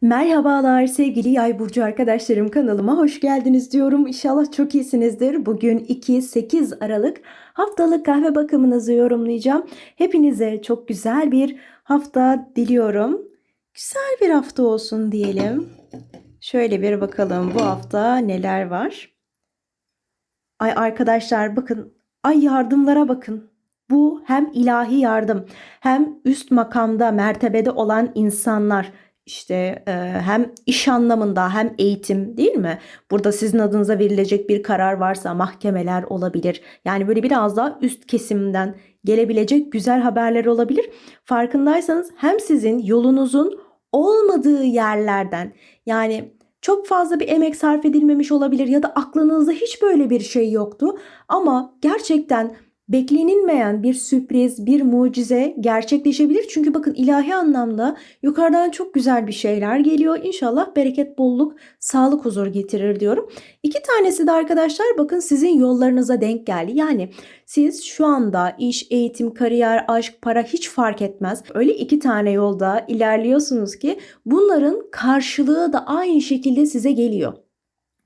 Merhabalar sevgili Yay burcu arkadaşlarım kanalıma hoş geldiniz diyorum. İnşallah çok iyisinizdir. Bugün 2-8 Aralık haftalık kahve bakımınızı yorumlayacağım. Hepinize çok güzel bir hafta diliyorum. Güzel bir hafta olsun diyelim. Şöyle bir bakalım bu hafta neler var. Ay arkadaşlar bakın. Ay yardımlara bakın. Bu hem ilahi yardım hem üst makamda mertebede olan insanlar işte e, hem iş anlamında hem eğitim değil mi? Burada sizin adınıza verilecek bir karar varsa mahkemeler olabilir. Yani böyle biraz daha üst kesimden gelebilecek güzel haberler olabilir. Farkındaysanız hem sizin yolunuzun olmadığı yerlerden yani çok fazla bir emek sarf edilmemiş olabilir ya da aklınızda hiç böyle bir şey yoktu ama gerçekten beklenilmeyen bir sürpriz, bir mucize gerçekleşebilir. Çünkü bakın ilahi anlamda yukarıdan çok güzel bir şeyler geliyor. İnşallah bereket, bolluk, sağlık, huzur getirir diyorum. İki tanesi de arkadaşlar bakın sizin yollarınıza denk geldi. Yani siz şu anda iş, eğitim, kariyer, aşk, para hiç fark etmez. Öyle iki tane yolda ilerliyorsunuz ki bunların karşılığı da aynı şekilde size geliyor.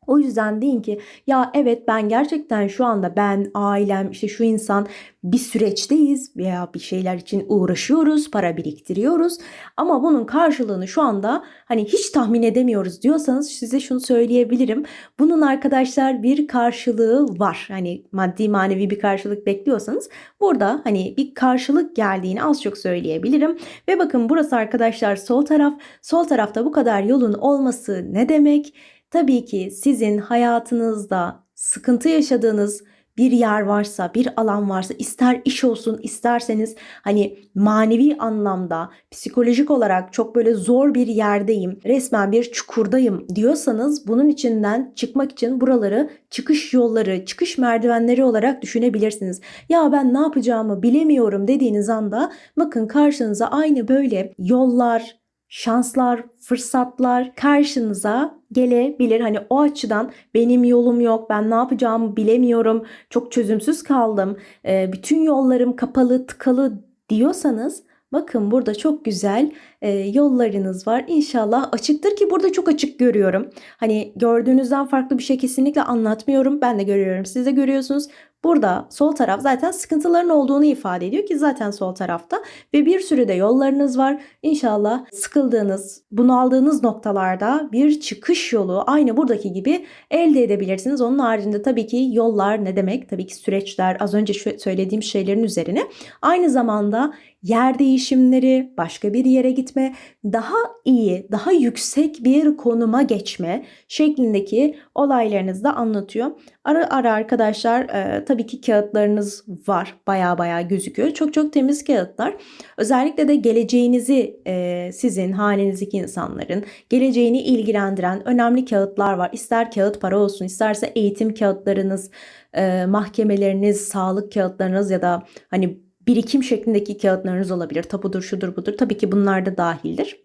O yüzden deyin ki ya evet ben gerçekten şu anda ben, ailem, işte şu insan bir süreçteyiz veya bir şeyler için uğraşıyoruz, para biriktiriyoruz. Ama bunun karşılığını şu anda hani hiç tahmin edemiyoruz diyorsanız size şunu söyleyebilirim. Bunun arkadaşlar bir karşılığı var. Hani maddi manevi bir karşılık bekliyorsanız burada hani bir karşılık geldiğini az çok söyleyebilirim. Ve bakın burası arkadaşlar sol taraf. Sol tarafta bu kadar yolun olması ne demek? Tabii ki sizin hayatınızda sıkıntı yaşadığınız bir yer varsa, bir alan varsa, ister iş olsun, isterseniz hani manevi anlamda, psikolojik olarak çok böyle zor bir yerdeyim, resmen bir çukurdayım diyorsanız bunun içinden çıkmak için buraları çıkış yolları, çıkış merdivenleri olarak düşünebilirsiniz. Ya ben ne yapacağımı bilemiyorum dediğiniz anda bakın karşınıza aynı böyle yollar, şanslar, fırsatlar karşınıza gelebilir. Hani o açıdan benim yolum yok, ben ne yapacağımı bilemiyorum, çok çözümsüz kaldım, bütün yollarım kapalı, tıkalı diyorsanız bakın burada çok güzel e, yollarınız var. İnşallah açıktır ki burada çok açık görüyorum. Hani gördüğünüzden farklı bir şey kesinlikle anlatmıyorum. Ben de görüyorum, siz de görüyorsunuz. Burada sol taraf zaten sıkıntıların olduğunu ifade ediyor ki zaten sol tarafta ve bir sürü de yollarınız var. İnşallah sıkıldığınız, bunaldığınız noktalarda bir çıkış yolu aynı buradaki gibi elde edebilirsiniz. Onun haricinde tabii ki yollar ne demek? Tabii ki süreçler az önce söylediğim şeylerin üzerine aynı zamanda yer değişimleri, başka bir yere gitme, daha iyi, daha yüksek bir konuma geçme şeklindeki olaylarınızı da anlatıyor. Ara ara arkadaşlar e, tabii ki kağıtlarınız var. Baya baya gözüküyor. Çok çok temiz kağıtlar. Özellikle de geleceğinizi e, sizin halinizdeki insanların geleceğini ilgilendiren önemli kağıtlar var. İster kağıt para olsun isterse eğitim kağıtlarınız, e, mahkemeleriniz, sağlık kağıtlarınız ya da hani birikim şeklindeki kağıtlarınız olabilir. Tapudur, şudur, budur. Tabii ki bunlar da dahildir.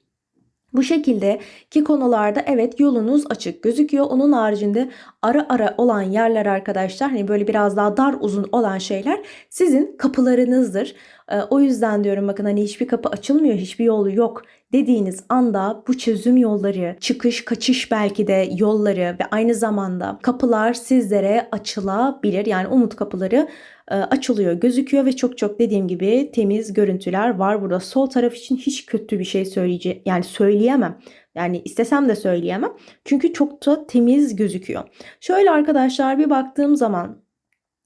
Bu şekilde ki konularda evet yolunuz açık gözüküyor. Onun haricinde ara ara olan yerler arkadaşlar hani böyle biraz daha dar uzun olan şeyler sizin kapılarınızdır. Ee, o yüzden diyorum bakın hani hiçbir kapı açılmıyor, hiçbir yolu yok dediğiniz anda bu çözüm yolları, çıkış, kaçış belki de yolları ve aynı zamanda kapılar sizlere açılabilir. Yani umut kapıları açılıyor, gözüküyor ve çok çok dediğim gibi temiz görüntüler var burada. Sol taraf için hiç kötü bir şey söyleyeceğim yani söyleyemem. Yani istesem de söyleyemem. Çünkü çok da temiz gözüküyor. Şöyle arkadaşlar bir baktığım zaman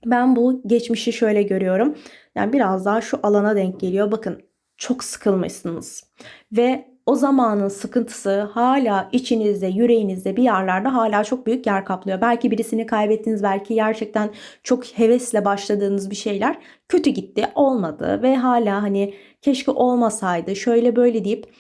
ben bu geçmişi şöyle görüyorum. Yani biraz daha şu alana denk geliyor. Bakın çok sıkılmışsınız ve o zamanın sıkıntısı hala içinizde, yüreğinizde bir yerlerde hala çok büyük yer kaplıyor. Belki birisini kaybettiniz, belki gerçekten çok hevesle başladığınız bir şeyler kötü gitti, olmadı ve hala hani keşke olmasaydı, şöyle böyle deyip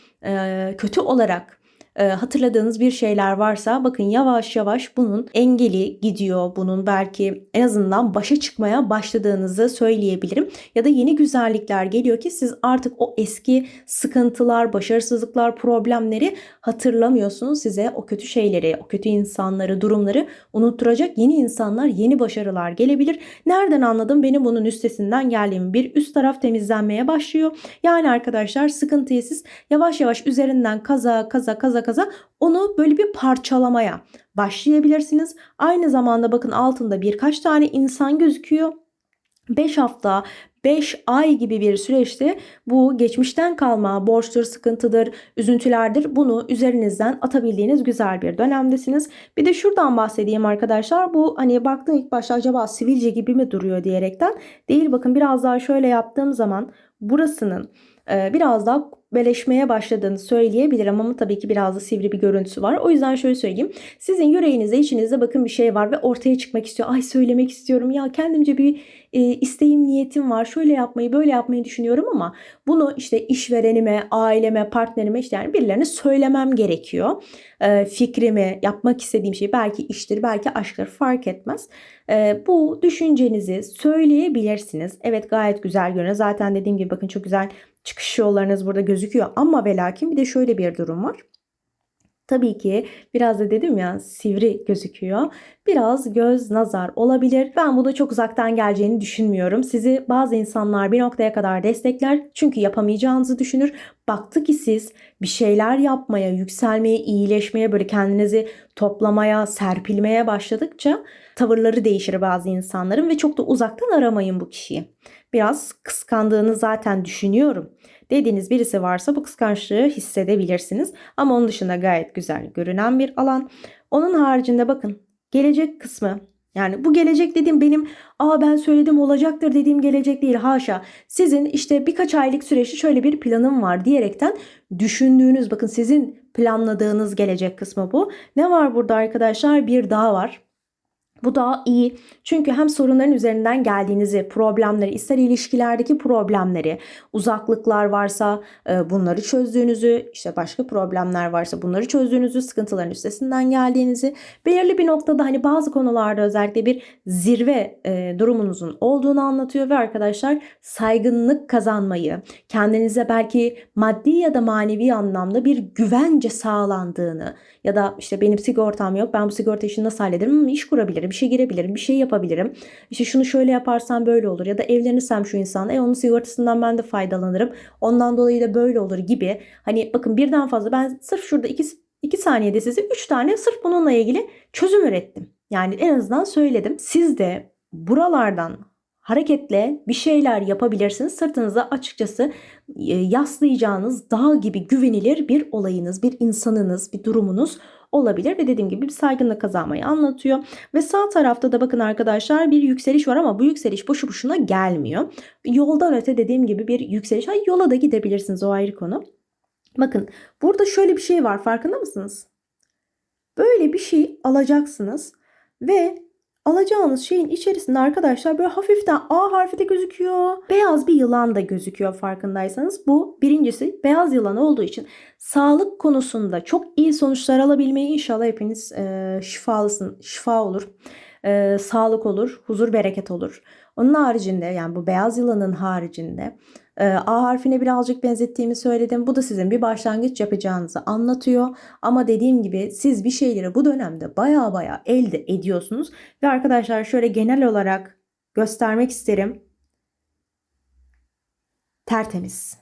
kötü olarak e, hatırladığınız bir şeyler varsa bakın yavaş yavaş bunun engeli gidiyor. Bunun belki en azından başa çıkmaya başladığınızı söyleyebilirim. Ya da yeni güzellikler geliyor ki siz artık o eski sıkıntılar, başarısızlıklar, problemleri hatırlamıyorsunuz. Size o kötü şeyleri, o kötü insanları, durumları unutturacak yeni insanlar, yeni başarılar gelebilir. Nereden anladım benim bunun üstesinden geldiğimi? Bir üst taraf temizlenmeye başlıyor. Yani arkadaşlar sıkıntıyı siz yavaş yavaş üzerinden kaza kaza kaza kaza kaza onu böyle bir parçalamaya başlayabilirsiniz. Aynı zamanda bakın altında birkaç tane insan gözüküyor. 5 hafta 5 ay gibi bir süreçte bu geçmişten kalma borçtur, sıkıntıdır, üzüntülerdir. Bunu üzerinizden atabildiğiniz güzel bir dönemdesiniz. Bir de şuradan bahsedeyim arkadaşlar. Bu hani baktığım ilk başta acaba sivilce gibi mi duruyor diyerekten. Değil bakın biraz daha şöyle yaptığım zaman burasının biraz daha beleşmeye başladığını söyleyebilirim ama tabii ki biraz da sivri bir görüntüsü var. O yüzden şöyle söyleyeyim. Sizin yüreğinizde, içinizde bakın bir şey var ve ortaya çıkmak istiyor. Ay söylemek istiyorum. Ya kendimce bir e, isteğim, niyetim var. Şöyle yapmayı, böyle yapmayı düşünüyorum ama bunu işte işverenime, aileme, partnerime işte yani birilerine söylemem gerekiyor. E, fikrimi, yapmak istediğim şey belki iştir, belki aşktır fark etmez. E, bu düşüncenizi söyleyebilirsiniz. Evet gayet güzel görünüyor. Zaten dediğim gibi bakın çok güzel çıkış yollarınız burada gözüküyor. Ama ve lakin bir de şöyle bir durum var. Tabii ki biraz da dedim ya sivri gözüküyor. Biraz göz nazar olabilir. Ben bunu çok uzaktan geleceğini düşünmüyorum. Sizi bazı insanlar bir noktaya kadar destekler. Çünkü yapamayacağınızı düşünür. Baktı ki siz bir şeyler yapmaya, yükselmeye, iyileşmeye, böyle kendinizi toplamaya, serpilmeye başladıkça tavırları değişir bazı insanların ve çok da uzaktan aramayın bu kişiyi. Biraz kıskandığını zaten düşünüyorum dediğiniz birisi varsa bu kıskançlığı hissedebilirsiniz. Ama onun dışında gayet güzel görünen bir alan. Onun haricinde bakın gelecek kısmı yani bu gelecek dediğim benim aa ben söyledim olacaktır dediğim gelecek değil haşa. Sizin işte birkaç aylık süreçte şöyle bir planım var diyerekten düşündüğünüz bakın sizin planladığınız gelecek kısmı bu. Ne var burada arkadaşlar? Bir dağ var. Bu daha iyi. Çünkü hem sorunların üzerinden geldiğinizi, problemleri, ister ilişkilerdeki problemleri, uzaklıklar varsa e, bunları çözdüğünüzü, işte başka problemler varsa bunları çözdüğünüzü, sıkıntıların üstesinden geldiğinizi, belirli bir noktada hani bazı konularda özellikle bir zirve e, durumunuzun olduğunu anlatıyor ve arkadaşlar saygınlık kazanmayı, kendinize belki maddi ya da manevi anlamda bir güvence sağlandığını ya da işte benim sigortam yok ben bu sigorta işini nasıl hallederim iş kurabilirim bir şey girebilirim, bir şey yapabilirim. İşte şunu şöyle yaparsam böyle olur ya da evlenirsem şu insanla e onun sigortasından ben de faydalanırım. Ondan dolayı da böyle olur gibi. Hani bakın birden fazla ben sırf şurada iki, iki saniyede size üç tane sırf bununla ilgili çözüm ürettim. Yani en azından söyledim. Siz de buralardan hareketle bir şeyler yapabilirsiniz. Sırtınıza açıkçası e, yaslayacağınız dağ gibi güvenilir bir olayınız, bir insanınız, bir durumunuz olabilir ve dediğim gibi bir saygınlık kazanmayı anlatıyor. Ve sağ tarafta da bakın arkadaşlar bir yükseliş var ama bu yükseliş boşu boşuna gelmiyor. Yoldan öte dediğim gibi bir yükseliş. Hay yola da gidebilirsiniz o ayrı konu. Bakın burada şöyle bir şey var farkında mısınız? Böyle bir şey alacaksınız ve alacağınız şeyin içerisinde arkadaşlar böyle hafiften A harfi de gözüküyor. Beyaz bir yılan da gözüküyor farkındaysanız. Bu birincisi beyaz yılan olduğu için sağlık konusunda çok iyi sonuçlar alabilmeyi inşallah hepiniz e, şifalısın, şifa olur. E, sağlık olur, huzur bereket olur. Onun haricinde yani bu beyaz yılanın haricinde A harfine birazcık benzettiğimi söyledim. Bu da sizin bir başlangıç yapacağınızı anlatıyor. Ama dediğim gibi siz bir şeyleri bu dönemde baya baya elde ediyorsunuz. Ve arkadaşlar şöyle genel olarak göstermek isterim. Tertemiz.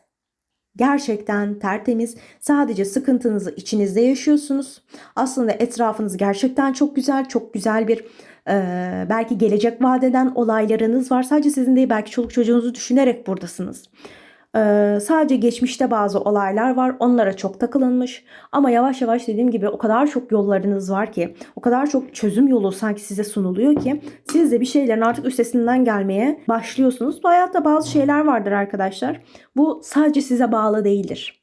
Gerçekten tertemiz. Sadece sıkıntınızı içinizde yaşıyorsunuz. Aslında etrafınız gerçekten çok güzel, çok güzel bir ee, belki gelecek vadeden olaylarınız var. Sadece sizin değil belki çoluk çocuğunuzu düşünerek buradasınız. Ee, sadece geçmişte bazı olaylar var. Onlara çok takılınmış. Ama yavaş yavaş dediğim gibi o kadar çok yollarınız var ki, o kadar çok çözüm yolu sanki size sunuluyor ki siz de bir şeylerin artık üstesinden gelmeye başlıyorsunuz. Bu hayatta bazı şeyler vardır arkadaşlar. Bu sadece size bağlı değildir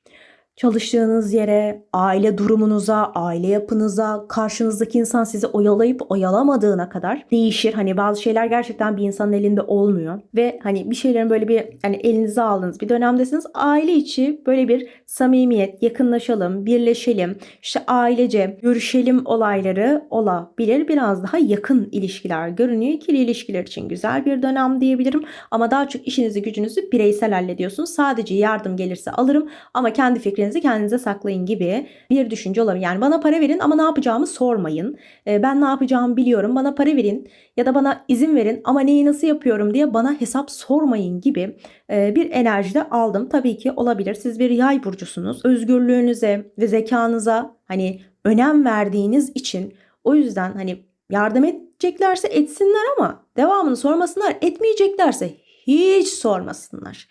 çalıştığınız yere, aile durumunuza, aile yapınıza, karşınızdaki insan sizi oyalayıp oyalamadığına kadar değişir. Hani bazı şeyler gerçekten bir insanın elinde olmuyor ve hani bir şeylerin böyle bir hani elinize aldığınız bir dönemdesiniz. Aile içi böyle bir samimiyet, yakınlaşalım, birleşelim, işte ailece görüşelim olayları olabilir. Biraz daha yakın ilişkiler görünüyor. İkili ilişkiler için güzel bir dönem diyebilirim. Ama daha çok işinizi gücünüzü bireysel hallediyorsunuz. Sadece yardım gelirse alırım ama kendi fikrini Düşüncelerinizi kendinize saklayın gibi bir düşünce olabilir. Yani bana para verin ama ne yapacağımı sormayın. E, ben ne yapacağımı biliyorum. Bana para verin ya da bana izin verin ama neyi nasıl yapıyorum diye bana hesap sormayın gibi e, bir enerjide aldım. Tabii ki olabilir. Siz bir yay burcusunuz. Özgürlüğünüze ve zekanıza hani önem verdiğiniz için o yüzden hani yardım edeceklerse etsinler ama devamını sormasınlar. Etmeyeceklerse hiç sormasınlar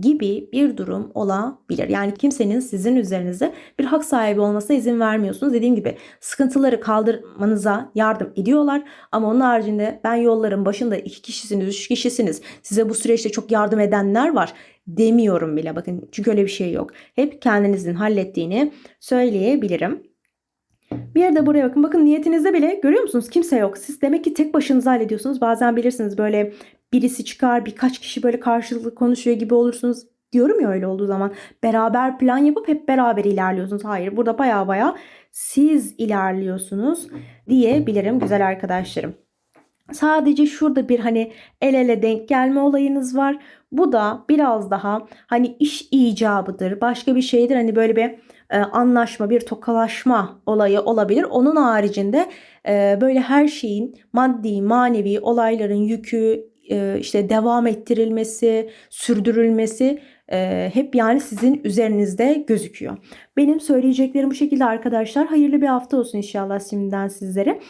gibi bir durum olabilir. Yani kimsenin sizin üzerinize bir hak sahibi olmasına izin vermiyorsunuz. Dediğim gibi sıkıntıları kaldırmanıza yardım ediyorlar ama onun haricinde ben yolların başında iki kişisiniz, üç kişisiniz. Size bu süreçte çok yardım edenler var demiyorum bile bakın. Çünkü öyle bir şey yok. Hep kendinizin hallettiğini söyleyebilirim. Bir de buraya bakın. Bakın niyetinizde bile görüyor musunuz? Kimse yok. Siz demek ki tek başınıza hallediyorsunuz. Bazen bilirsiniz böyle birisi çıkar, birkaç kişi böyle karşılıklı konuşuyor gibi olursunuz. Diyorum ya öyle olduğu zaman beraber plan yapıp hep beraber ilerliyorsunuz. Hayır, burada baya baya siz ilerliyorsunuz diyebilirim güzel arkadaşlarım. Sadece şurada bir hani el ele denk gelme olayınız var. Bu da biraz daha hani iş icabıdır. Başka bir şeydir. Hani böyle bir e, anlaşma, bir tokalaşma olayı olabilir. Onun haricinde e, böyle her şeyin maddi, manevi olayların yükü işte devam ettirilmesi, sürdürülmesi hep yani sizin üzerinizde gözüküyor. Benim söyleyeceklerim bu şekilde arkadaşlar. Hayırlı bir hafta olsun inşallah şimdiden sizlere.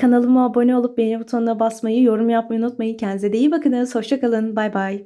Kanalıma abone olup beğeni butonuna basmayı, yorum yapmayı unutmayın. Kendinize de iyi bakınız. Hoşçakalın. Bay bay.